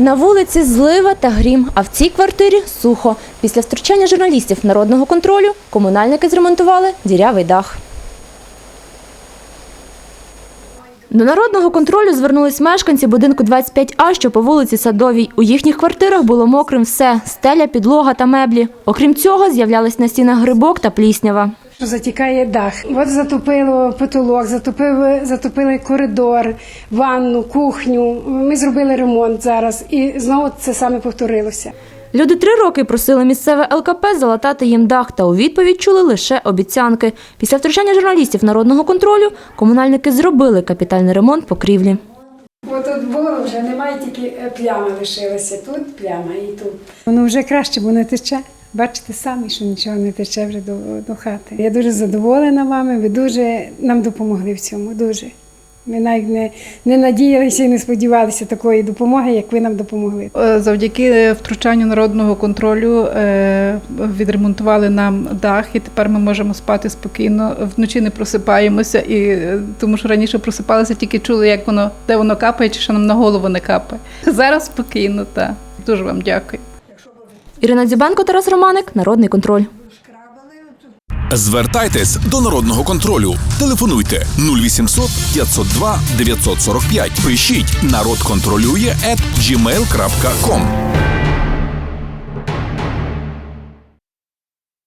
На вулиці злива та грім, а в цій квартирі сухо. Після втручання журналістів народного контролю комунальники зремонтували дірявий дах. До народного контролю звернулись мешканці будинку 25А, що по вулиці Садовій. У їхніх квартирах було мокрим все – стеля, підлога та меблі. Окрім цього, з'являлись на стінах грибок та пліснява. Що затікає дах. От затопило потолок, затопили, затопили коридор, ванну, кухню. Ми зробили ремонт зараз, і знову це саме повторилося. Люди три роки просили місцеве ЛКП залатати їм дах, та у відповідь чули лише обіцянки. Після втручання журналістів народного контролю комунальники зробили капітальний ремонт покрівлі. Бо тут було вже немає тільки е, пляма лишилася. Тут пляма і тут. Воно вже краще, бо не тече. Бачите самі, що нічого не тече вже до, до хати. Я дуже задоволена вами. Ви дуже нам допомогли в цьому. Дуже. Ми навіть не, не надіялися і не сподівалися такої допомоги, як ви нам допомогли. Е, Завдяки втручанню народного контролю е, відремонтували нам дах, і тепер ми можемо спати спокійно. Вночі не просипаємося, і е, тому що раніше просипалися, тільки чули, як воно де воно капає, чи що нам на голову не капає. Зараз спокійно, так. Дуже вам дякую. Ірина Дзібенко, Тарас Романик, Народний контроль. Звертайтесь до народного контролю. Телефонуйте 0800 502 945. Пишіть народ контролює at gmail.com.